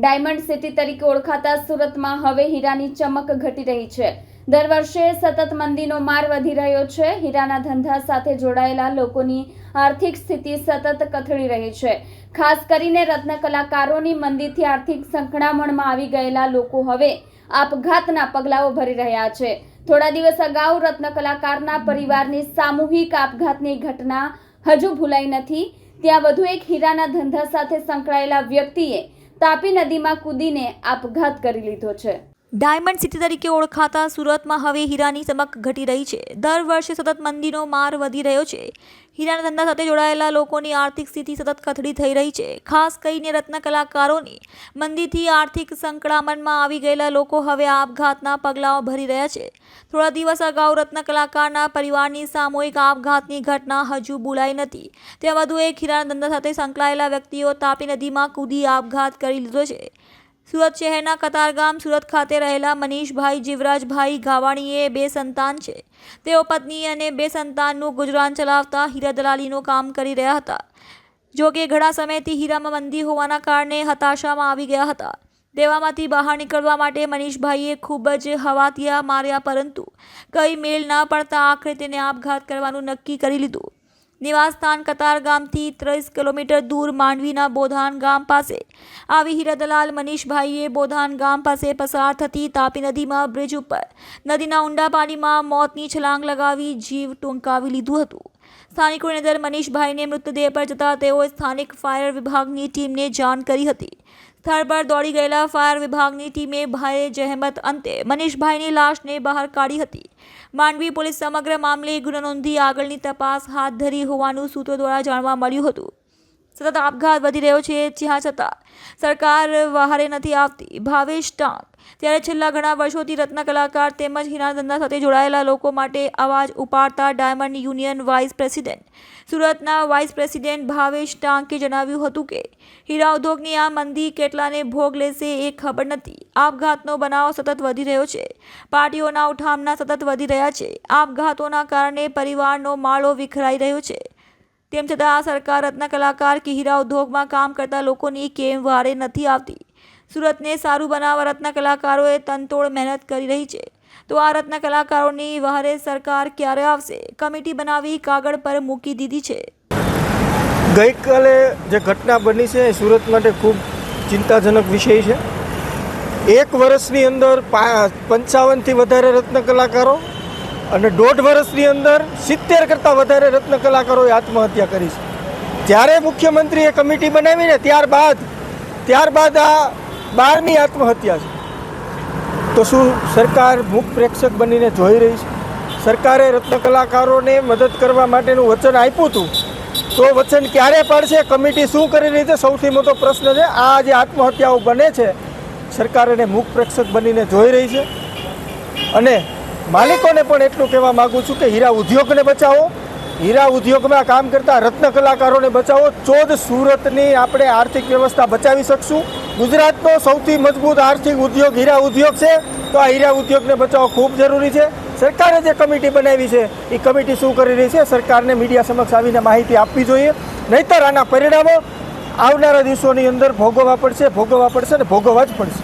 Diamond city તરીકે ઓળખાતા સુરતમાં હવે હીરાની ચમક ઘટી રહી છે. દર વર્ષે સતત મંદીનો માર વધી રહ્યો છે. હીરાના ધંધા સાથે જોડાયેલા લોકોની આર્થિક સ્થિતિ સતત કથળી રહી છે. ખાસ કરીને રત્ન કલાકારોની મંદીથી આર્થિક સંકળામણમાં આવી ગયેલા લોકો હવે આપઘાતના પગલાઓ ભરી રહ્યા છે. થોડા દિવસ અગાઉ રત્ન કલાકારના પરિવારની સામૂહિક આપઘાતની ઘટના હજુ ભૂલાઈ નથી. ત્યાં વધુ એક હીરાના ધંધા સાથે સંકળાયેલા વ્યક્તિએ તાપી નદીમાં કૂદીને આપઘાત કરી લીધો છે. ડાયમંડ સિટી તરીકે ઓળખાતા સુરતમાં હવે હીરાની ચમક ઘટી રહી છે. દર વર્ષે સતત મંદીનો માર વધી રહ્યો છે. હીરાના ધંધા સાથે જોડાયેલા લોકોની આર્થિક સ્થિતિ સતત કથળી થઈ રહી છે. ખાસ કરીને રત્ન કલાકારોની મંદીથી આર્થિક સંકળામણમાં આવી ગયેલા લોકો હવે આપઘાતના પગલાઓ ભરી રહ્યા છે. થોડા દિવસ અગાઉ રત્ન કલાકારના પરિવારની સામૂહિક આપઘાતની ઘટના હજુ બોલાઈ નથી. ત્યાં વધુ એક હીરાના ધંધા સાથે સંકળાયેલા વ્યક્તિઓ તાપી નદીમાં કૂદી આપઘાત કરી લીધો છે. સુરત શહેરના કતારગામ સુરત ખાતે રહેલા મનીષભાઈ જીવરાજભાઈ ગાવાણીએ બે સંતાન છે. તેઓ પત્ની અને બે સંતાનનું ગુજરાન ચલાવતા હીરા દલાલીનું કામ કરી રહ્યા હતા. જો કે ઘણા સમયથી હીરામાં મંદી હોવાના કારણે હતાશામાં આવી ગયા હતા. દેવામાંથી બહાર નીકળવા માટે મનીષભાઈએ ખૂબ જ હવાતિયા માર્યા પરંતુ કઈ મેલ ના પડતા આખરે તેને આપઘાત કરવાનું નક્કી કરી લીધું. નિવાસસ્થાન કતાર ગામથી ત્રીસ કિલોમીટર દૂર માંડવીના બોધાન ગામ પાસે. આવી હીરા દલાલ મનીષભાઈએ બોધાન ગામ પાસે પસાર થતી તાપી નદીમાં બ્રિજ ઉપર નદીના ઊંડા પાણીમાં મોતની છલાંગ લગાવી જીવ ટૂંકાવી લીધું હતું. સ્થાનિકોની નજર મનીષભાઈને મૃતદેહ પર જતા તેઓએ સ્થાનિક ફાયર વિભાગની ટીમને જાણ કરી હતી. સ્થળ પર દોડી ગયેલા ફાયર વિભાગની ટીમે ભારે જહેમત અંતે મનીષભાઈની લાશને બહાર કાઢી હતી. માંડવી પોલીસ સમગ્ર મામલે ગુનો નોંધી આગળની તપાસ હાથ ધરી હોવાનું સૂત્રો દ્વારા જાણવા મળ્યું હતું. સતત આપઘાત વધી રહ્યો છે જ્યાં છતાં સરકાર વહારે નથી આવતી. ભાવેશ ટાંક. ત્યારે છેલ્લા ઘણા વર્ષોથી રત્ન કલાકાર તેમજ હીરા ધંધા સાથે જોડાયેલા લોકો માટે અવાજ ઉપાડતા ડાયમંડ યુનિયન વાઇસ પ્રેસિડેન્ટ સુરતના વાઇસ પ્રેસિડેન્ટ ભાવેશ ટાંકે જણાવ્યું હતું કે, હીરા ઉદ્યોગની આ મંદી કેટલાને ભોગ લેશે એ ખબર નથી. આપઘાતનો બનાવ સતત વધી રહ્યો છે. પાર્ટીઓના ઉઠામણા સતત વધી રહ્યા છે. આપઘાતોના કારણે પરિવારનો માળો વિખરાઈ રહ્યો છે. તેમ છતાં આ સરકાર રત્ન કલાકાર કે હીરા ઉદ્યોગમાં કામ કરતા લોકોની કેમ વારે નથી આવતી? સુરતને સારું બનાવવા રત્ન કલાકારોએ તનતોડ મહેનત કરી રહી છે. તો આ રત્ન કલાકારોની વહારે સરકાર ક્યારે આવશે? કમિટી બનાવી કાગળ પર મૂકી દીધી છે. ગઈકાલે જે ઘટના બની છે એ સુરત માટે ખૂબ ચિંતાજનક વિષય છે. એક વર્ષની અંદર પંચાવનથી વધારે રત્ન કલાકારો અને દોઢ વર્ષની અંદર સિત્તેર કરતાં વધારે રત્ન કલાકારોએ આત્મહત્યા કરી છે. જ્યારે મુખ્યમંત્રીએ કમિટી બનાવીને ત્યારબાદ ત્યારબાદ આ બારમી આત્મહત્યા છે. તો શું સરકાર મુખ પ્રેક્ષક બનીને જોઈ રહી છે? સરકારે રત્ન કલાકારોને મદદ કરવા માટેનું વચન આપ્યું હતું. તો વચન ક્યારે પાડશે? કમિટી શું કરી રહી છે? સૌથી મોટો પ્રશ્ન છે, આ જે આત્મહત્યાઓ બને છે, સરકાર એને મુખ પ્રેક્ષક બનીને જોઈ રહી છે. અને માલિકોને પણ એટલું કહેવા માગું છું કે હીરા ઉદ્યોગને બચાવો. હીરા ઉદ્યોગમાં કામ કરતા રત્ન કલાકારોને બચાવો. તો જ સુરતની આપણે આર્થિક વ્યવસ્થા બચાવી શકશું. ગુજરાતનો સૌથી મજબૂત આર્થિક ઉદ્યોગ હીરા ઉદ્યોગ છે. તો આ હીરા ઉદ્યોગને બચાવવો ખૂબ જરૂરી છે. સરકારે જે કમિટી બનાવી છે, એ કમિટી શું કરી રહી છે? સરકારને મીડિયા સમક્ષ આવીને માહિતી આપવી જોઈએ. નહીતર આના પરિણામો આવનારા દિવસોની અંદર ભોગવવા પડશે ભોગવવા પડશે અને ભોગવવા જ પડશે.